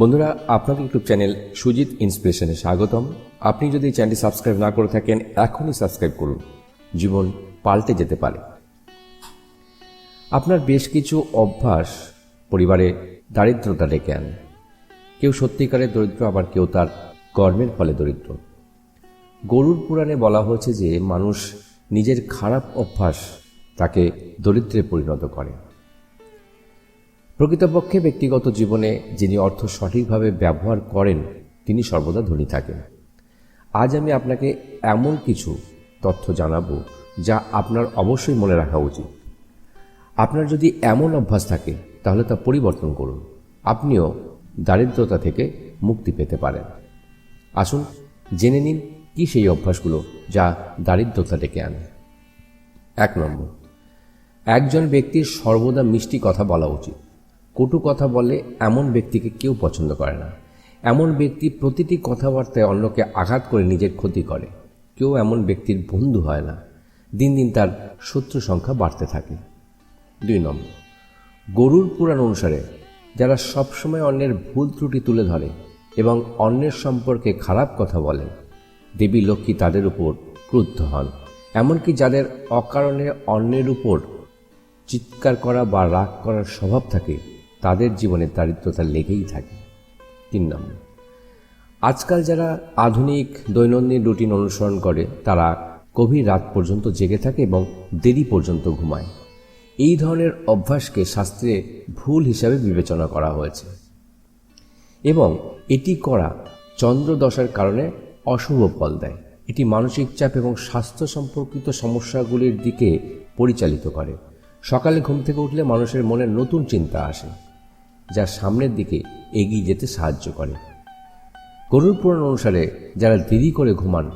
বন্ধুরা, আপনাদের YouTube channel Sujit ইন্সপিরেশনে স্বাগতম। আপনি যদি চ্যানেলটি সাবস্ক্রাইব না করে থাকেন, এখনই সাবস্ক্রাইব করুন। জীবন পাল্টে যেতে পারে। আপনার বেশ কিছু অভ্যাস পরিবারে দারিদ্রতা ডেকে আনে। কেউ সত্যিকারের দরিদ্র, আবার কেউ তার কর্মের ফলে দরিদ্র। গরুর পুরাণে বলা হয়েছে যে, মানুষ নিজের খারাপ অভ্যাস তাকে দরিদ্রে পরিণত করে। প্রকৃতপক্ষে ব্যক্তিগত জীবনে যিনি অর্থ সঠিকভাবে ব্যবহার করেন, তিনি সর্বদা ধনী থাকেন। আজ আমি আপনাকে এমন কিছু তথ্য জানাব যা আপনার অবশ্যই মনে রাখা উচিত। আপনার যদি এমন অভ্যাস থাকে, তাহলে তা পরিবর্তন করুন। আপনিও দারিদ্রতা থেকে মুক্তি পেতে পারেন। আসুন, জেনে নিন কি সেই অভ্যাসগুলো যা দারিদ্রতা ডেকে আনে। এক নম্বর, একজন ব্যক্তির সর্বদা মিষ্টি কথা বলা উচিত। কটু কথা বলে এমন ব্যক্তিকে কেউ পছন্দ করে না। এমন ব্যক্তি প্রতিটি কথাবার্তায় অন্যকে আঘাত করে নিজের ক্ষতি করে। কেউ এমন ব্যক্তির বন্ধু হয় না। দিন দিন তার শত্রু সংখ্যা বাড়তে থাকে। দুই নম্বর, গরুর পুরাণ অনুসারে যারা সবসময় অন্যের ভুল ত্রুটি তুলে ধরে এবং অন্যের সম্পর্কে খারাপ কথা বলেন দেবী লক্ষ্মী তাদের উপর ক্রুদ্ধ হন। এমনকি যাদের অকারণে অন্যের উপর চিৎকার করা বা রাগ করার স্বভাব থাকে তাদের জীবনে দারিদ্রতা লেগেই থাকে। তিন নম্বর, আজকাল যারা আধুনিক দৈনন্দিন রুটিন অনুসরণ করে, তারা গভীর রাত পর্যন্ত জেগে থাকে এবং দেরি পর্যন্ত ঘুমায়। এই ধরনের অভ্যাসকে শাস্ত্রে ভুল হিসাবে বিবেচনা করা হয়েছে। এবং এটি করা চন্দ্রদশার কারণে অশুভ ফল দেয়। এটি মানসিক চাপ এবং স্বাস্থ্য সম্পর্কিত সমস্যাগুলির দিকে পরিচালিত করে। সকালে ঘুম থেকে উঠলে মানুষের মনে নতুন চিন্তা আসে। যা সামনের দিকে এগিয়ে যেতে সাহায্য করে। গরুর পুরাণ অনুসারে যারা দেরি করে ঘুমান,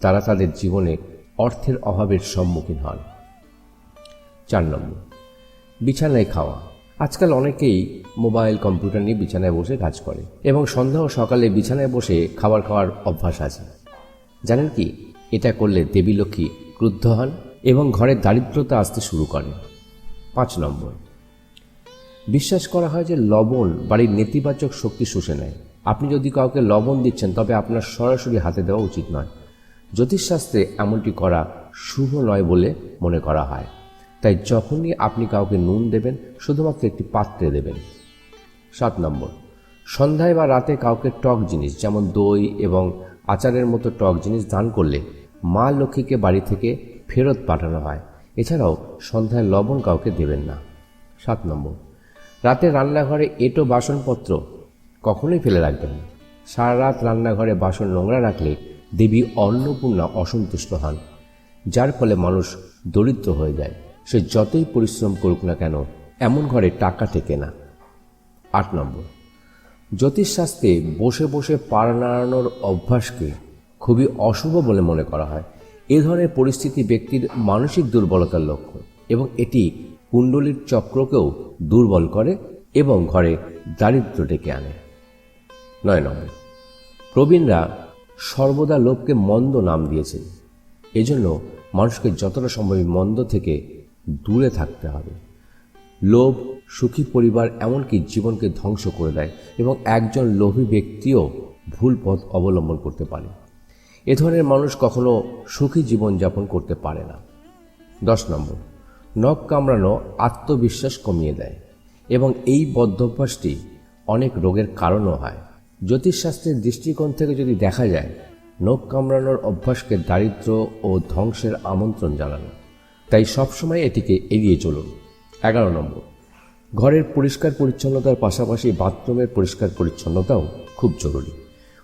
তারা তাদের জীবনে অর্থের অভাবের সম্মুখীন হন। চার নম্বর, বিছানায় খাওয়া। আজকাল অনেকেই মোবাইল, কম্পিউটার নিয়ে বিছানায় বসে কাজ করে এবং সন্ধ্যা ও সকালে বিছানায় বসে খাবার খাওয়ার অভ্যাস আছে। জানেন কি? এটা করলে দেবী লক্ষ্মী ক্রুদ্ধ হন এবং ঘরে দারিদ্রতা আসতে শুরু করে। পাঁচ নম্বর বিশ্বাস করা হয় যে লবণ বাড়ির নেতিবাচক শক্তি শুষে নেয়। আপনি যদি কাউকে লবণ দিচ্ছেন, তবে আপনার সরাসরি হাতে দেওয়া উচিত নয়। জ্যোতিষশাস্ত্রে এমনটি করা শুভ নয় বলে মনে করা হয়। তাই যখনই আপনি কাউকে নুন দেবেন, শুধুমাত্র একটি পাত্রে দেবেন। সাত নম্বর। সন্ধ্যায় বা রাতে কাউকে টক জিনিস, যেমন দই এবং আচারের মতো টক জিনিস দান করলে মা লক্ষ্মীকে বাড়ি থেকে ফেরত পাঠানো হয়। এছাড়াও সন্ধ্যায় লবণ কাউকে দেবেন না। সাত নম্বর। রাতে রান্নাঘরে এটো বাসনপত্র কখনোই ফেলে রাখবেন না। সারা রাত রান্নাঘরে বাসন নোংরা রাখলে দেবী অন্নপূর্ণা অসন্তুষ্ট হন, যার ফলে মানুষ দরিদ্র হয়ে যায়। সে যতই পরিশ্রম করুক না কেন, এমন ঘরে টাকা থেকে না। আট নম্বর। জ্যোতিষশাস্ত্রে বসে বসে পাড় নাড়ানোর অভ্যাসকে খুবই অশুভ বলে মনে করা হয়। এ ধরনের পরিস্থিতি ব্যক্তির মানসিক দুর্বলতার লক্ষণ এবং এটি কুণ্ডলীর চক্রকেও দুর্বল করে এবং ঘরে দারিদ্র ডেকে আনে। নয় নম্বর, প্রবীণরা সর্বদা লোককে মন্দ নাম দিয়েছেন। এজন্য মানুষকে যতটা সম্ভব মন্দ থেকে দূরে থাকতে হবে। লোভ, সুখী পরিবার এমনকি জীবনকে ধ্বংস করে দেয় এবং একজন লোভী ব্যক্তিও ভুল পথ অবলম্বন করতে পারে। এ ধরনের মানুষ কখনো সুখী জীবনযাপন করতে পারে না। দশ নম্বর নখ কামড়ানো আত্মবিশ্বাস কমিয়ে দেয় এবং এই বদ্ধভ্যাসটি অনেক রোগের কারণও হয়। জ্যোতিষশাস্ত্রের দৃষ্টিকোণ থেকে যদি দেখা যায়, নখ কামড়ানোর অভ্যাসকে দারিদ্র ও ধ্বংসের আমন্ত্রণ জানানো। তাই সবসময় এটিকে এড়িয়ে চলুন। এগারো নম্বর। ঘরের পরিষ্কার পরিচ্ছন্নতার পাশাপাশি বাথরুমের পরিষ্কার পরিচ্ছন্নতাও খুব জরুরি।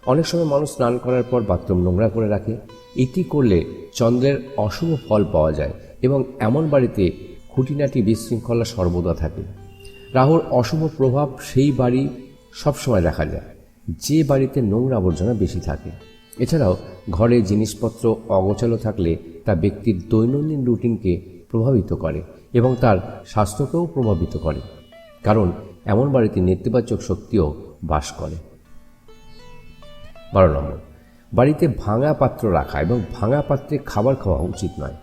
অনেক সময় মানুষ স্নান করার পর বাথরুম নোংরা করে রাখে। এটি করলে চন্দ্রের অশুভ ফল পাওয়া যায়। এবং এমন বাড়িতে খুঁটিনাটি বিশৃঙ্খলা সর্বদা থাকে। রাহুর অশুভ প্রভাব সেই বাড়ি সবসময় দেখা যায়, যে বাড়িতে নোংরা আবর্জনা বেশি থাকে। এছাড়াও ঘরে জিনিসপত্র অগোছালো থাকলে তা ব্যক্তির দৈনন্দিন রুটিনকে প্রভাবিত করে এবং তার স্বাস্থ্যকেও প্রভাবিত করে, কারণ এমন বাড়িতে নেতিবাচক শক্তিও বাস করে। বারো নম্বর, বাড়িতে ভাঙা পাত্র রাখা এবং ভাঙা পাত্রে খাবার খাওয়া উচিত নয়।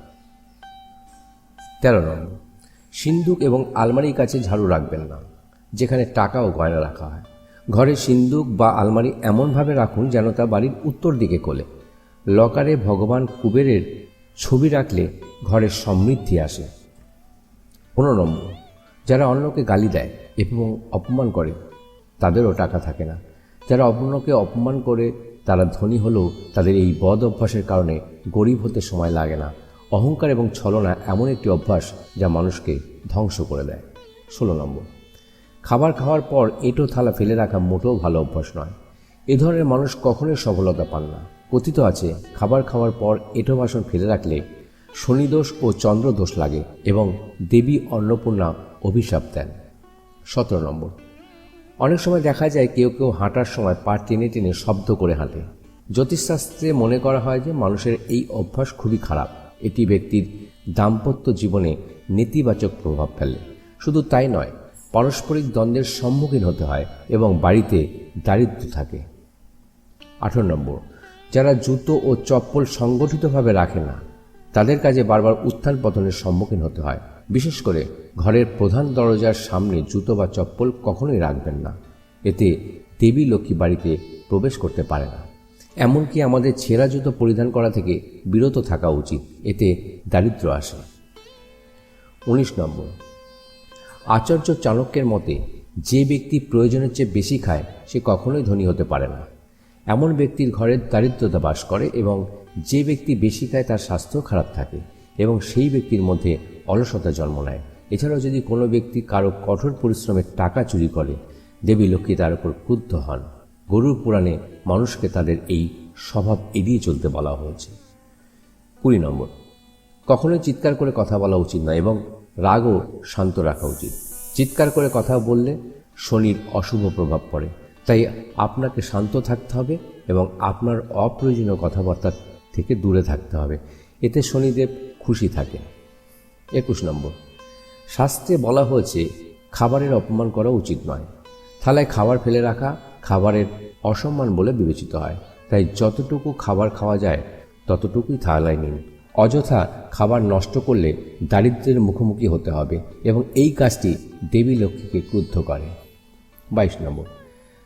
তেরো নম্বর। সিন্দুক এবং আলমারির কাছে ঝাড়ু রাখবেন না, যেখানে টাকা ও গয়না রাখা হয়। ঘরে সিন্দুক বা আলমারি এমনভাবে রাখুন যেন তা বাড়ির উত্তর দিকে কোলে লকারে ভগবান কুবেরের ছবি রাখলে ঘরে সমৃদ্ধি আসে। পনেরো নম্বর। যারা অন্যকে গালি দেয় এবং অপমান করে, তাদেরও টাকা থাকে না। যারা অন্যকে অপমান করে, তারা ধনী হলেও তাদের এই বদ অভ্যাসের কারণে গরিব হতে সময় লাগে না। অহংকার এবং ছলনা এমন একটি অভ্যাস যা মানুষকে ধ্বংস করে দেয়। ষোলো নম্বর। খাবার খাওয়ার পর এঁটো থালা ফেলে রাখা মোটেও ভালো অভ্যাস নয়। এ ধরনের মানুষ কখনোই সফলতা পান না। কথিত আছে, খাবার খাওয়ার পর এঁটো বাসন ফেলে রাখলে শনিদোষ ও চন্দ্রদোষ লাগে এবং দেবী অন্নপূর্ণা অভিশাপ দেন। সতেরো নম্বর। অনেক সময় দেখা যায় কেউ কেউ হাঁটার সময় পা টেনে টেনে শব্দ করে হাঁটে। জ্যোতিষশাস্ত্রে মনে করা হয় যে মানুষের এই অভ্যাস খুবই খারাপ। এটি ব্যক্তির দাম্পত্য জীবনে নেতিবাচক প্রভাব ফেলে। শুধু তাই নয়, পারস্পরিক দ্বন্দ্বের সম্মুখীন হতে হয় এবং বাড়িতে দারিদ্র থাকে। আঠারো নম্বর, যারা জুতো ও চপ্পল সংগঠিতভাবে রাখে না, তাদের কাজে বারবার উত্থান পতনের সম্মুখীন হতে হয়। বিশেষ করে ঘরের প্রধান দরজার সামনে জুতো বা চপ্পল কখনোই রাখবেন না। এতে দেবী লক্ষ্মী বাড়িতে প্রবেশ করতে পারে না। এমনকি আমাদের ছেঁড়া জুতো পরিধান করা থেকে বিরত থাকা উচিত, এতে দারিদ্র আসে। উনিশ নম্বর। আচার্য চাণক্যের মতে, যে ব্যক্তি প্রয়োজনের চেয়ে বেশি খায়, সে কখনোই ধনী হতে পারে না। এমন ব্যক্তির ঘরে দারিদ্রতা বাস করে এবং যে ব্যক্তি বেশি খায়, তার স্বাস্থ্য খারাপ থাকে এবং সেই ব্যক্তির মধ্যে অলসতা জন্ম নেয়। এছাড়াও যদি কোনো ব্যক্তি কারও কঠোর পরিশ্রমের টাকা চুরি করে, দেবী লক্ষ্মী তার উপর ক্রুদ্ধ হন। গরুর পুরাণে মানুষকে তাদের এই স্বভাব এড়িয়ে চলতে বলা হয়েছে। কুড়ি নম্বর, কখনোই চিৎকার করে কথা বলা উচিত নয় এবং রাগও শান্ত রাখা উচিত। চিৎকার করে কথা বললে শনির অশুভ প্রভাব পড়ে, তাই আপনাকে শান্ত থাকতে হবে এবং আপনার অপ্রয়োজনীয় কথাবার্তা থেকে দূরে থাকতে হবে। এতে শনিদেব খুশি থাকে একুশ নম্বর, শাস্ত্রে বলা হয়েছে, খাবারের অপমান করা উচিত নয়। থালায় খাবার ফেলে রাখা খাবারের অসম্মান বলে বিবেচিত হয়। তাই যতটুকু খাবার খাওয়া যায়, ততটুকুই থালায় নিন। অযথা খাবার নষ্ট করলে দারিদ্র্যের মুখোমুখি হতে হবে এবং এই কাজটি দেবী লক্ষ্মীকে ক্রুদ্ধ করে। বাইশ নম্বর।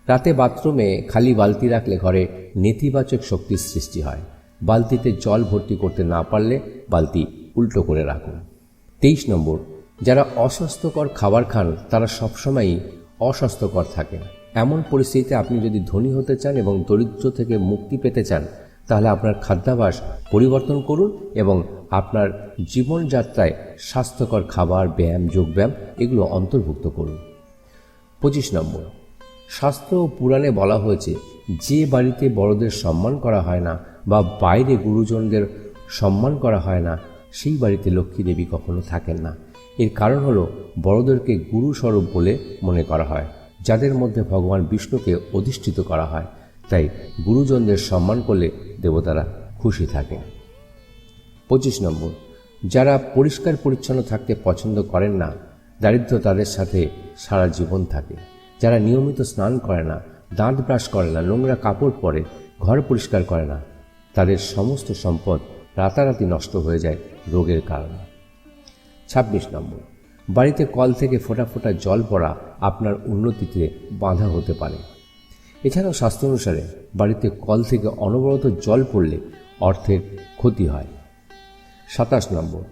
রাতে বাথরুমে খালি বালতি রাখলে ঘরে নেতিবাচক শক্তির সৃষ্টি হয়। বালতিতে জল ভর্তি করতে না পারলে বালতি উল্টো করে রাখুন। তেইশ নম্বর। যারা অস্বাস্থ্যকর খাবার খান, তারা সবসময়ই অস্বাস্থ্যকর থাকেন। এমন পরিস্থিতিতে আপনি যদি ধনী হতে চান এবং দরিদ্র থেকে মুক্তি পেতে চান, তাহলে আপনার খাদ্যাভাস পরিবর্তন করুন এবং আপনার জীবনযাত্রায় স্বাস্থ্যকর খাবার, ব্যায়াম, যোগব্যায়াম এগুলো অন্তর্ভুক্ত করুন। পঁচিশ নম্বর, শাস্ত্র ও পুরাণে বলা হয়েছে, যে বাড়িতে বড়দের সম্মান করা হয় না বা বাইরে গুরুজনদের সম্মান করা হয় না, সেই বাড়িতে লক্ষ্মী দেবী কখনো থাকেন না। এর কারণ হলো বড়দেরকে গুরুস্বরূপ বলে মনে করা হয়। যাদের মধ্যে ভগবান বিষ্ণুকে অধিষ্ঠিত করা হয়, তাই গুরুজনদের সম্মান করলে দেবতারা খুশি থাকে। পঁচিশ নম্বর, যারা পরিষ্কার পরিচ্ছন্ন থাকতে পছন্দ করেন না, দারিদ্র তাদের সাথে সারা জীবন থাকে। যারা নিয়মিত স্নান করে না, দাঁত ব্রাশ করে না, নোংরা কাপড় পরে, ঘর পরিষ্কার করে না, তাদের সমস্ত সম্পদ রাতারাতি নষ্ট হয়ে যায় রোগের কারণে। ছাব্বিশ নম্বর বাড়িতে কল থেকে ফোটা ফোটা জল পড়া আপনার উন্নতিতে বাধা হতে পারে। এছাড়াও স্বাস্থ্য অনুসারে বাড়িতে কল থেকে অনবরত জল পড়লে অর্থের ক্ষতি হয়। সাতাশ নম্বর,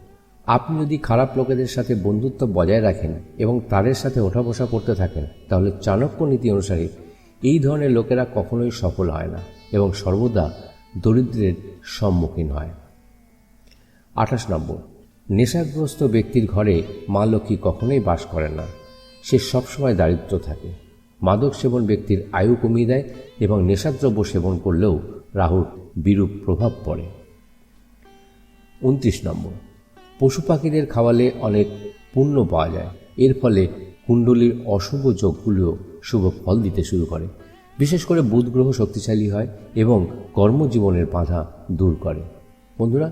আপনি যদি খারাপ লোকেদের সাথে বন্ধুত্ব বজায় রাখেন এবং তাদের সাথে ওঠা বসা করতে থাকেন, তাহলে চাণক্য নীতি অনুসারে এই ধরনের লোকেরা কখনোই সফল হয় না এবং সর্বদা দরিদ্রের সম্মুখীন হয়। আঠাশ নম্বর নেশাগ্রস্ত ব্যক্তির ঘরে মা লক্ষ্মী কখনোই বাস করে না। সে সবসময় দারিদ্র থাকে। মাদক সেবন ব্যক্তির আয়ু কমিয়ে দেয় এবং নেশাদ্রব্য সেবন করলেও রাহুর বিরূপ প্রভাব পড়ে। উনত্রিশ নম্বর। পশু পাখিদের খাওয়ালে অনেক পুণ্য পাওয়া যায়। এর ফলে কুণ্ডলীর অশুভ যোগগুলিও শুভ ফল দিতে শুরু করে। বিশেষ করে বুধ গ্রহ শক্তিশালী হয় এবং কর্মজীবনের বাধা দূর করে। বন্ধুরা